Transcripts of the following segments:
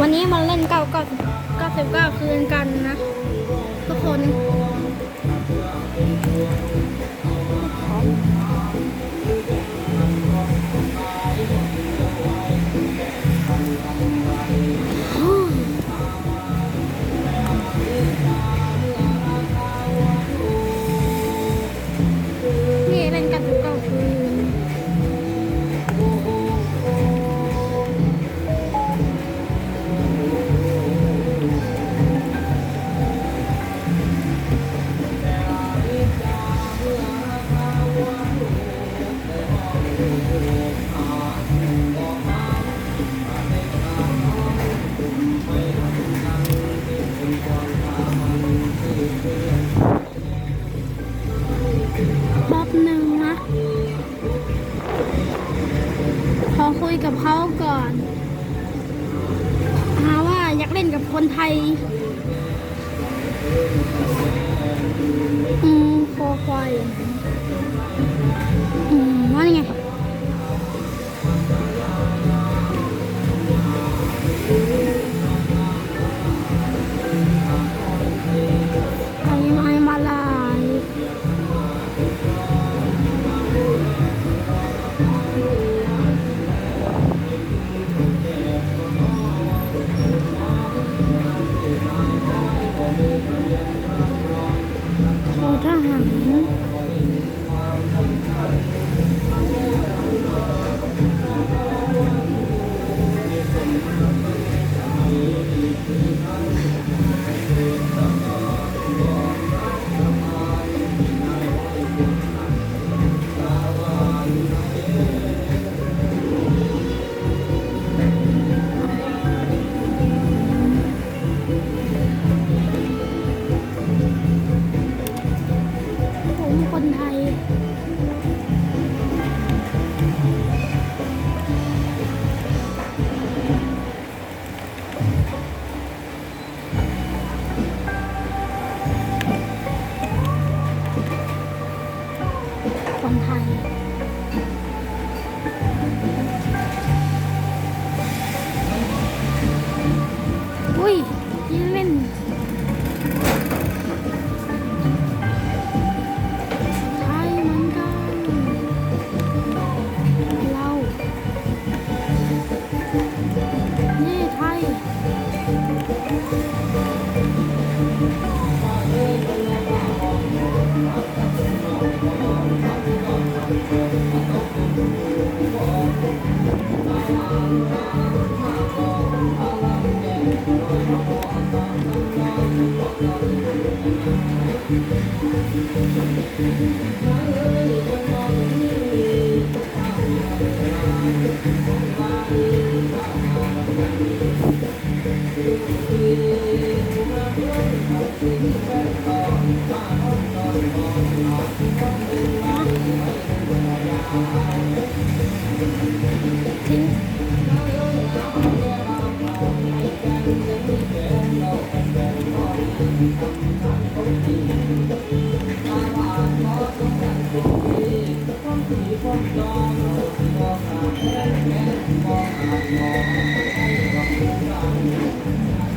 วันนี้มาเล่นเก้าเก้าเก้าสิบเก้าคืนกันนะ ทุกคน กับเขาก่อน หาว่าอยากเล่นกับคนไทย อืมโคควาย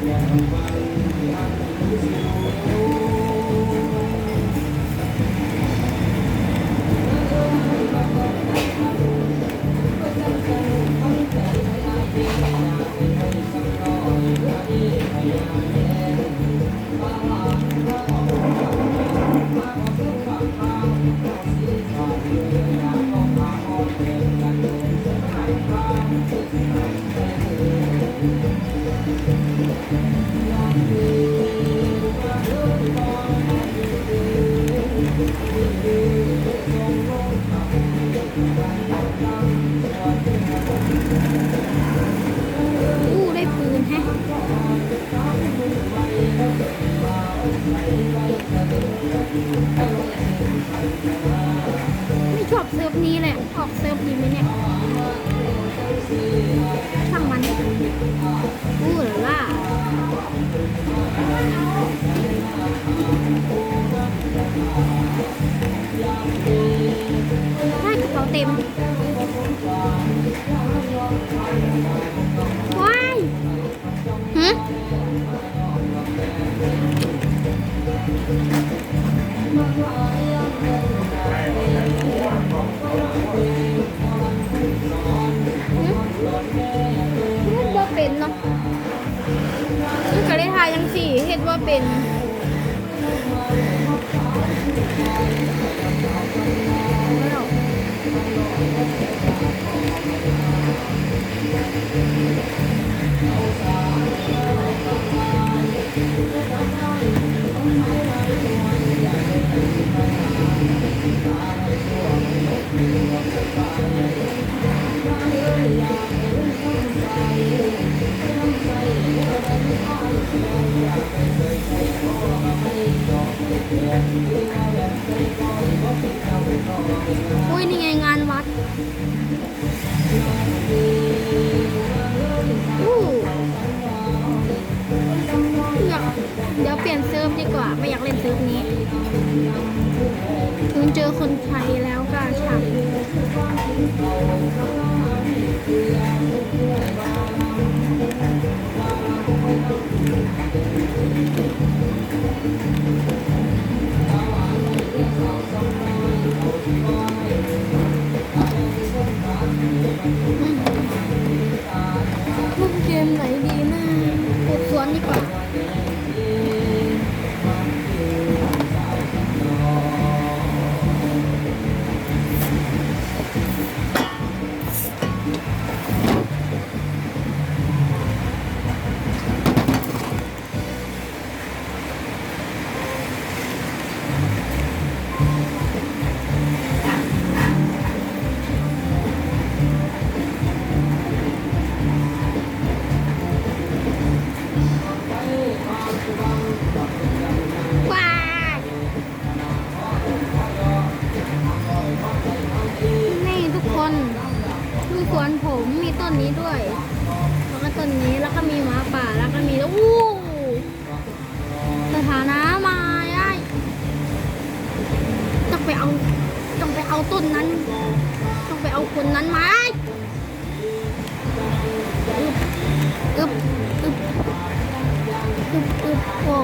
อู้ เซิร์ฟนี้แหละ ออกเซิร์ฟดีไหมเนี่ยช่างมันอู้หล่าได้กระเป๋าเต็มว้ายหืม ก็ได้ทายยังสี่เห็ดว่าเป็น อุ้ยนี่ไงงานวัดอู้อยากเดี๋ยวเปลี่ยนเซิร์ฟดีกว่า ไม่อยากเล่นเซิร์ฟนี้ถึงเจอคนไทยแล้วกาฉัก ปลูก อึบอึบโอ้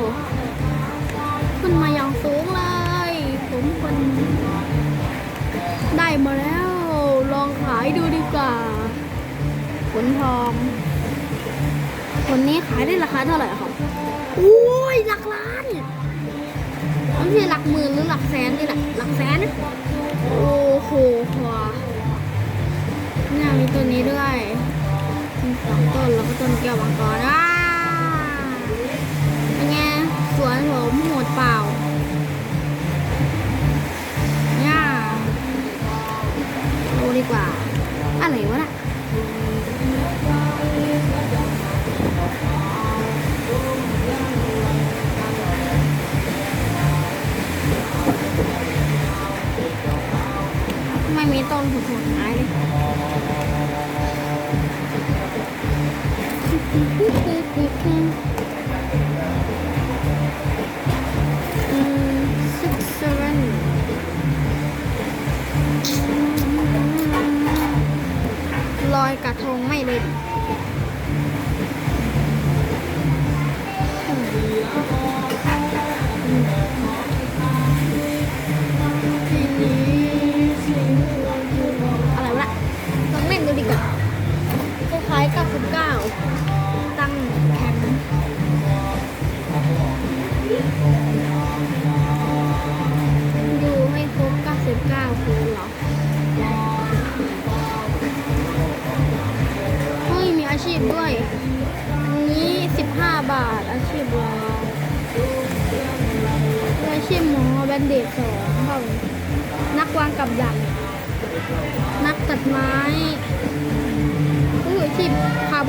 ขึ้นมาอย่างสูงเลย ผมคนได้มาแล้ว ลองขายดูดีกว่าผลทองผลนี้ขายได้ราคาเท่าไหร่ครับโอ้ยหลักล้านไม่ใช่หลักหมื่นหรือหลักแสนนี่แหละหลักแสน โอ้โหพอเนี่ยมีตัวนี้ด้วยสองต้นแล้วก็ต้นแก้วมังกรอ่า วนผมหมดเปล่าย่าดูดีกว่า อะไรวะน่ะ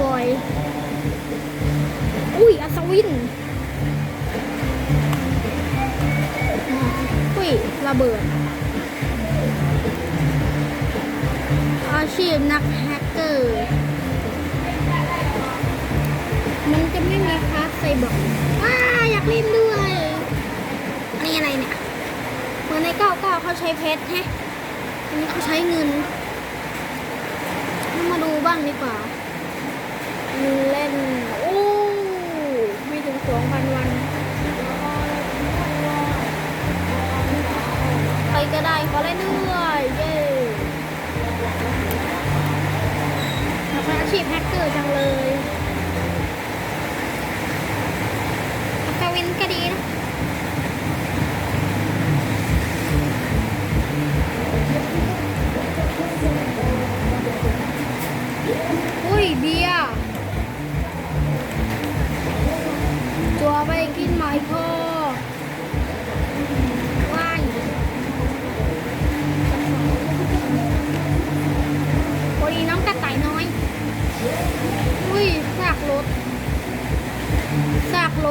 บอย อุ้ยอัศวิน อุ้ยระเบิด อาชีพนักแฮกเกอร์ มันจะไม่มีคลาสไซบอร์กว้าอยากเล่นด้วย อันนี้อะไรเนี่ยเหมือนในเก้าเก้าเขาใช้เพชรแฮะอันนี้เขาใช้เงิน มาดูบ้างดีกว่า เล่นโอ้มีถึงสองพันวันไปก็ได้ขอเล่นด้วยเย้ทำอาชีพแฮกเกอร์จังเลยกวินก็ดีนะอุ้ยเบียร์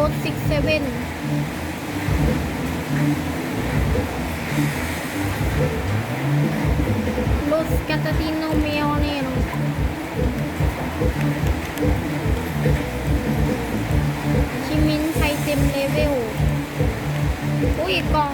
ดซิกเซเว่นรถสกัตตินโนเมลเนลชิมินไทเต็มเลเวล อุ้ยกล่อง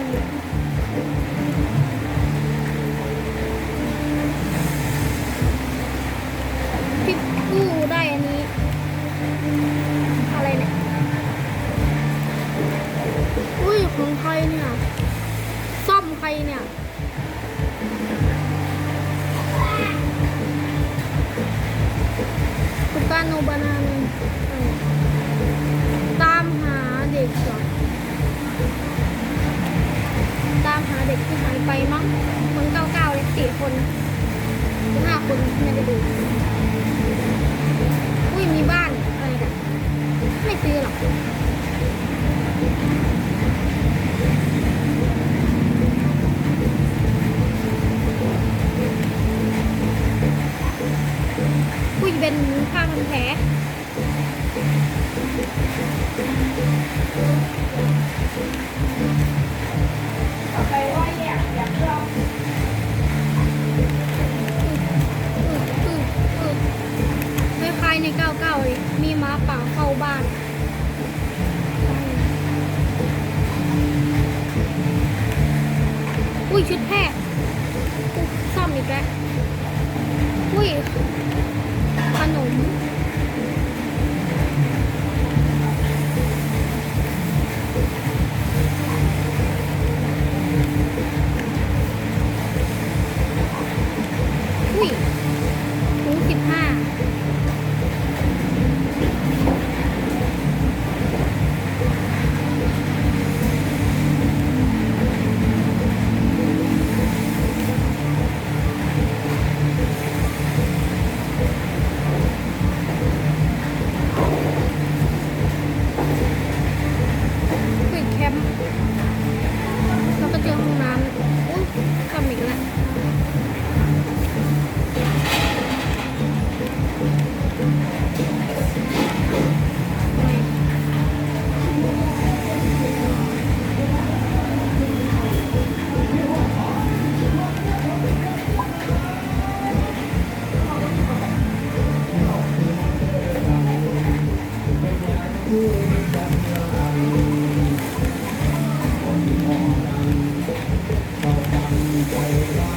ใจร้าย